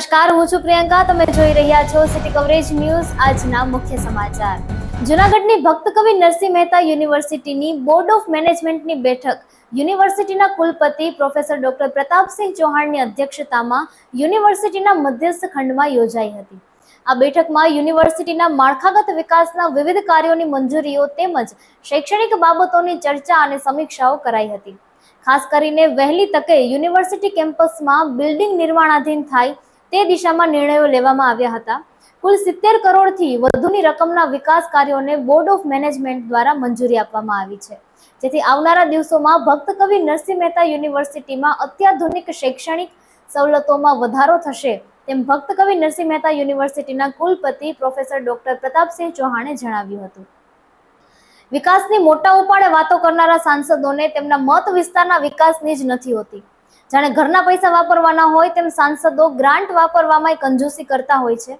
નમસ્કાર, હું છું પ્રિયંકા. તમે જોઈ રહ્યા છો સિટી કવરેજ ન્યૂઝ. આજના મુખ્ય સમાચાર. જુનાગઢની ભક્ત કવિ નરસિંહ મહેતા યુનિવર્સિટીની બોર્ડ ઓફ મેનેજમેન્ટની બેઠક. યુનિવર્સિટીના કુલપતિ પ્રોફેસર ડોક્ટર પ્રતાપસિંહ ચૌહાણની અધ્યક્ષતામાં યુનિવર્સિટીના મધ્યસ્થ ખંડમાં યોજાઈ હતી. આ બેઠકમાં યુનિવર્સિટીના માળખાગત વિકાસના વિવિધ કાર્યોની મંજૂરીઓ તેમજ શૈક્ષણિક બાબતોની ચર્ચા અને સમીક્ષાઓ કરાઈ હતી. ખાસ કરીને વહેલી તકે યુનિવર્સિટી કેમ્પસમાં બિલ્ડિંગ નિર્માણાધીન થાય તે દિશામાં નિર્ણયો લેવામાં આવ્યા હતા. કુલ સિત્તેર કરોડથી વધુની રકમના વિકાસ કાર્યોને બોર્ડ ઓફ મેનેજમેન્ટ દ્વારા મંજૂરી આપવામાં આવી છે. જેથી આવનારા દિવસોમાં ભક્ત કવિ નરસિંહ મહેતા યુનિવર્સિટીમાં અત્યાધુનિક શૈક્ષણિક સવલતોમાં વધારો થશે તેમ ભક્ત કવિ નરસિંહ મહેતા યુનિવર્સિટીના કુલપતિ પ્રોફેસર ડોક્ટર પ્રતાપસિંહ ચૌહાણે જણાવ્યું હતું. વિકાસની મોટા ઉપાડે વાતો કરનારા સાંસદોને તેમના મત વિસ્તારના વિકાસની જ નથી હોતી. જાણે ઘરના પૈસા વાપરવાના હોય તેમ સાંસદો ગ્રાન્ટ વાપરવામાં કંજૂસી કરતા હોય છે.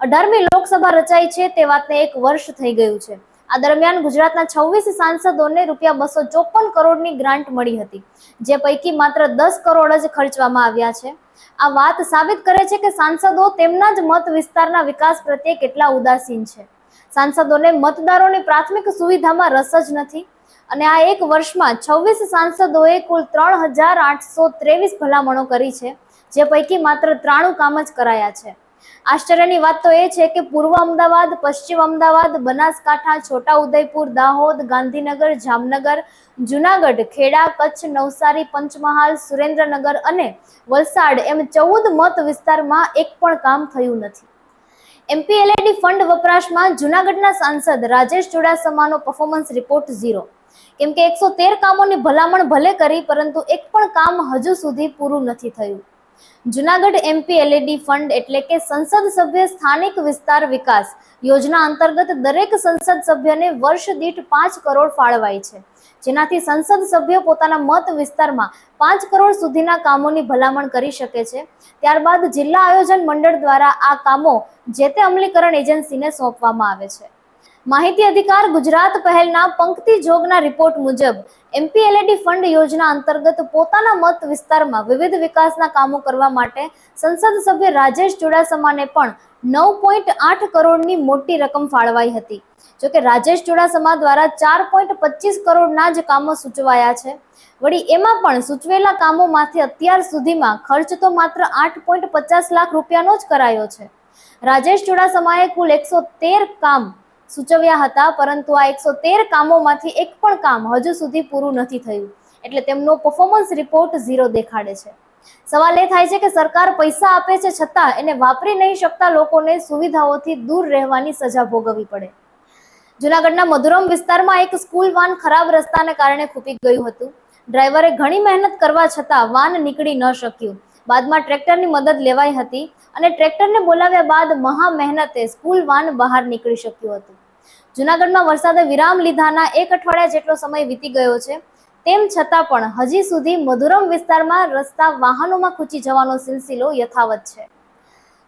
અઢારમી લોકસભા રચાઈ છે તે વાતને એક વર્ષ થઈ ગયું છે. આ દરમિયાન ગુજરાતના છવ્વીસ સાંસદોને રૂપિયા બસો ચોપન કરોડની ગ્રાન્ટ મળી હતી, જે પૈકી માત્ર દસ કરોડ જ ખર્ચવામાં આવ્યા છે. આ વાત સાબિત કરે છે કે સાંસદો તેમના જ મત વિસ્તારના વિકાસ પ્રત્યે કેટલા ઉદાસીન છે. સાંસદોને મતદારોની પ્રાથમિક સુવિધામાં રસ જ નથી અને આ એક વર્ષમાં છવ્વીસ સાંસદોએ કુલ ત્રણ હજાર આઠસો ત્રેવીસ ભલામણો કરી છે, જે પૈકી માત્ર ત્રાણું કામ જ કરાયા છે. આશ્ચર્યની વાત તો એ છે કે પૂર્વ અમદાવાદ, પશ્ચિમ અમદાવાદ, બનાસકાંઠા છોટા ઉદયપુર દાહોદ, ગાંધીનગર, જામનગર, જુનાગઢ, ખેડા, કચ્છ, નવસારી, પંચમહાલ, સુરેન્દ્રનગર અને વલસાડ એમ ચૌદ મત વિસ્તારમાં એક પણ કામ થયું નથી. એમપીએલએડી ફંડ વપરાશમાં જુનાગઢના સાંસદ રાજેશ ચુડાસમાનો પરફોર્મન્સ રિપોર્ટ ઝીરો કેમ કે એકસો તેર કામોની ભલામણ ભલે કરી, પરંતુ એક પણ કામ હજુ સુધી પૂરું નથી થયું. જુનાગઢ એમપીએલએડી ફંડ એટલે કે સંસદ સભ્ય સ્થાનિક વિસ્તાર વિકાસ યોજના અંતર્ગત દરેક સંસદ સભ્યને વર્ષ દીઠ પાંચ કરોડ ફાળવાય છે. જેનાથી સંસદ સભ્યો પોતાના મત વિસ્તારમાં પાંચ કરોડ સુધીના કામોની ભલામણ કરી શકે છે. ત્યારબાદ જિલ્લા આયોજન મંડળ દ્વારા આ કામો જે તે અમલીકરણ એજન્સીને સોંપવામાં આવે છે. માહિતી અધિકાર ગુજરાત પહેલના પંક્તિ જોગના રિપોર્ટ મુજબ, એમપીએલએડી ફંડ યોજના અંતર્ગત પોતાના મત વિસ્તારમાં વિવિધ વિકાસના કામો કરવા માટે સંસદ સભ્ય રાજેશ ચુડાસમાને પણ નવ પોઈન્ટ આઠ કરોડની મોટી રકમ ફાળવાઈ હતી. જોકે રાજેશ ચુડાસમા દ્વારા ચાર પોઈન્ટ પચીસ કરોડના જ કામો સૂચવાયા છે. વળી એમાં પણ સૂચવેલા કામોમાંથી અત્યાર સુધીમાં ખર્ચ તો માત્ર આઠ પોઈન્ટ પચાસ લાખ રૂપિયાનો જ કરાયો છે. રાજેશ ચુડાસમાએ કુલ એકસો તેર કામ સૂચવ્યા હતા, પરંતુ આ એકસો તેર કામોમાંથી એક પણ કામ હજુ સુધી પૂરું નથી થયું. એટલે તેમનો પરફોર્મન્સ રિપોર્ટ ઝીરો દેખાડે છે. સવાલ એ થાય છે કે સરકાર પૈસા આપે છે છતાં એને વાપરી નહીં શકતા લોકોને સુવિધાઓથી દૂર રહેવાની સજા ભોગવવી પડે. જુનાગઢના મધુરમ વિસ્તારમાં એક સ્કૂલ વાન ખરાબ રસ્તાને કારણે ખૂપી ગયું હતું. ડ્રાઈવરે ઘણી મહેનત કરવા છતાં વાન નીકળી ન શક્યું. બાદમાં ટ્રેક્ટરની મદદ લેવાઈ હતી અને ટ્રેક્ટરને બોલાવ્યા બાદ મહા મહેનતે સ્કૂલ વાન બહાર નીકળી શક્યું હતું. જુનાગઢમાં વરસાદે વિરામ લીધાના એક અઠવાડિયા જેટલો સમય વીતી ગયો છે. તેમ છતાં પણ હજી સુધી મધુરમ વિસ્તારમાં રસ્તા વાહનોમાં ખૂંચી જવાનો સિલસિલો યથાવત છે.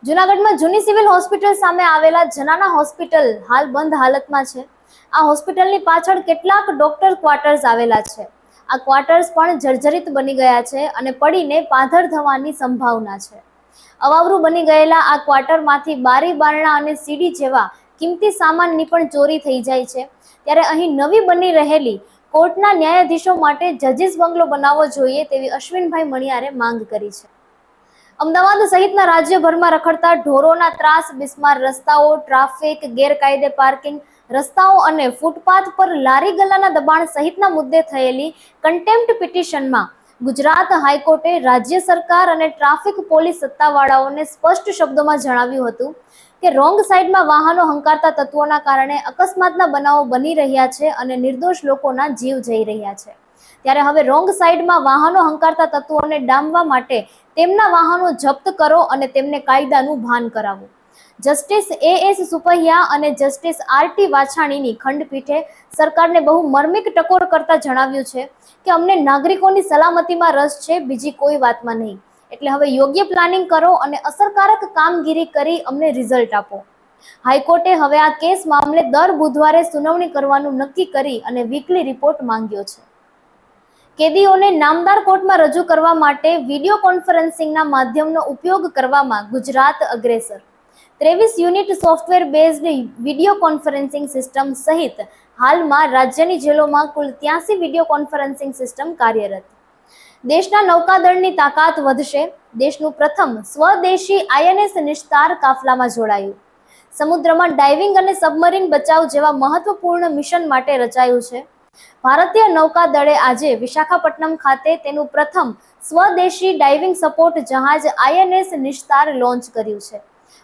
જુનાગઢમાં જૂની સિવિલ હોસ્પિટલ સામે આવેલા જનાના હોસ્પિટલ હાલ બંધ હાલતમાં છે. આ હોસ્પિટલની પાછળ કેટલાક ડોક્ટર ક્વાર્ટર્સ આવેલા છે. આ ક્વાર્ટર્સ પણ જર્જરિત બની ગયા છે અને પડીને પાધર થવાની સંભાવના છે. અવાવરું બની ગયેલા આ ક્વાર્ટરમાંથી બારી બારણા અને સીડી જેવા કિંમતી સામાનની પણ ચોરી થઈ જાય છે. ત્યારે અહીં નવી બની રહેલી કોર્ટના ન્યાયાધીશો માટે જજીસ બંગલો બનાવવો જોઈએ તેવી અશ્વિનભાઈ મણિયારે માંગ કરી છે. અમદાવાદ સહિતના રાજ્યભરમાં રખડતા ઢોરોના ત્રાસ, બિસ્માર રસ્તાઓ, ટ્રાફિક, ગેરકાયદે પાર્કિંગ રસ્તાઓ અને ફૂટપાથ પર લારી ગલ્લાના દબાણ સહિતના મુદ્દે થયેલી કન્ટેમ્પ્ટ પિટિશનમાં ગુજરાત હાઈકોર્ટે રાજ્ય સરકાર અને ટ્રાફિક પોલીસ સત્તાવાળાઓને સ્પષ્ટ શબ્દોમાં જણાવ્યું હતું કે રોંગ સાઈડમાં વાહનો હંકારતા તત્વોના કારણે અકસ્માતના બનાવો બની રહ્યા છે અને નિર્દોષ લોકોના જીવ જઈ રહ્યા છે. ત્યારે હવે રોંગ સાઈડમાં વાહનો હંકારતા તત્વોને ડામવા માટે તેમના વાહનો જપ્ત કરો અને તેમને કાયદાનું ભાન કરાવો. જસ્ટિસ એ એસ સુપહિયા અને જસ્ટિસ આર ટી વાછાણીની ખંડપીઠે સરકારને બહુ મર્મિક ટકોર કરતા જણાવ્યું છે કે અમને નાગરિકોની સલામતીમાં રસ છે, બીજી કોઈ વાતમાં નહીં. એટલે હવે યોગ્ય પ્લાનિંગ કરો અને અસરકારક કામગીરી કરી અમને રિઝલ્ટ આપો. હાઈકોર્ટે હવે આ કેસ મામલે દર બુધવારે સુનાવણી કરવાનું નક્કી કરી અને વીકલી રિપોર્ટ માંગ્યો છે. કેદીઓને નામદાર કોર્ટમાં રજૂ કરવા માટે વીડિયો કોન્ફરન્સિંગના માધ્યમનો ઉપયોગ કરવામાં ગુજરાત અગ્રેસર. ત્રેવીસ unit software based video conferencing system સહિત હાલમાં રાજ્યની જેલોમાં કુલ ત્યાસી વીડિયો કોન્ફરન્સિંગ સિસ્ટમ કાર્યરત. દેશના નૌકાદળની તાકાત વધશે. દેશનું પ્રથમ સ્વદેશી આઈએનએસ નિસ્તાર કાફલામાં જોડાયું. સમુદ્રમાં ડાઇવિંગ અને સબમરીન બચાવ જેવા મહત્વપૂર્ણ મિશન માટે રચાયું છે. ભારતીય નૌકાદળે આજે વિશાખાપટ્ટનમ ખાતે તેનું પ્રથમ સ્વદેશી ડાઇવિંગ સપોર્ટ જહાજ આઈએનએસ નિસ્તાર લોન્ચ કર્યું છે.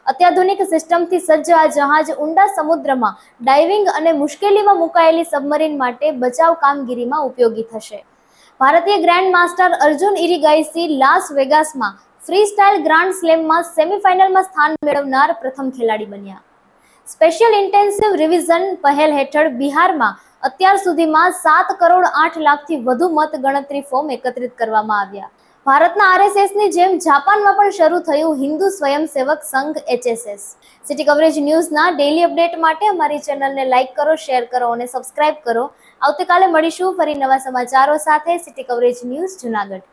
અત્યાધુનિક સિસ્ટમથી સજ્જ આ જહાજ ઊંડા સમુદ્રમાં ડાઇવિંગ અને મુશ્કેલીમાં મુકાયેલી સબમરીન માટે બચાવ કામગીરીમાં ઉપયોગી થશે. ભારતીય grand master Arjun Erigaisi Las વેગાસમાં free style grand સ્લેમમાં સેમીફાઇનલમાં સ્થાન મેળવનાર પ્રથમ ખેલાડી બન્યા. સ્પેશિયલ ઇન્ટેન્સિવ રિવિઝન પહેલ હેઠળ બિહારમાં અત્યાર સુધીમાં સાત કરોડ આઠ લાખથી વધુ મત ગણતરી ફોર્મ એકત્રિત કરવામાં આવ્યા. ભારતના આરએસએસની જેમ જાપાનમાં પણ શરૂ થયું Hindu Swayamsevak Sangh HSS. City coverage ન્યૂઝના daily update માટે અમારી ચેનલને લાઇક કરો શેર કરો અને સબસ્ક્રાઇબ કરો. આવતીકાલે મળીશું ફરી નવા સમાચારો સાથે સિટી કવરેજ ન્યૂઝ જુનાગઢ.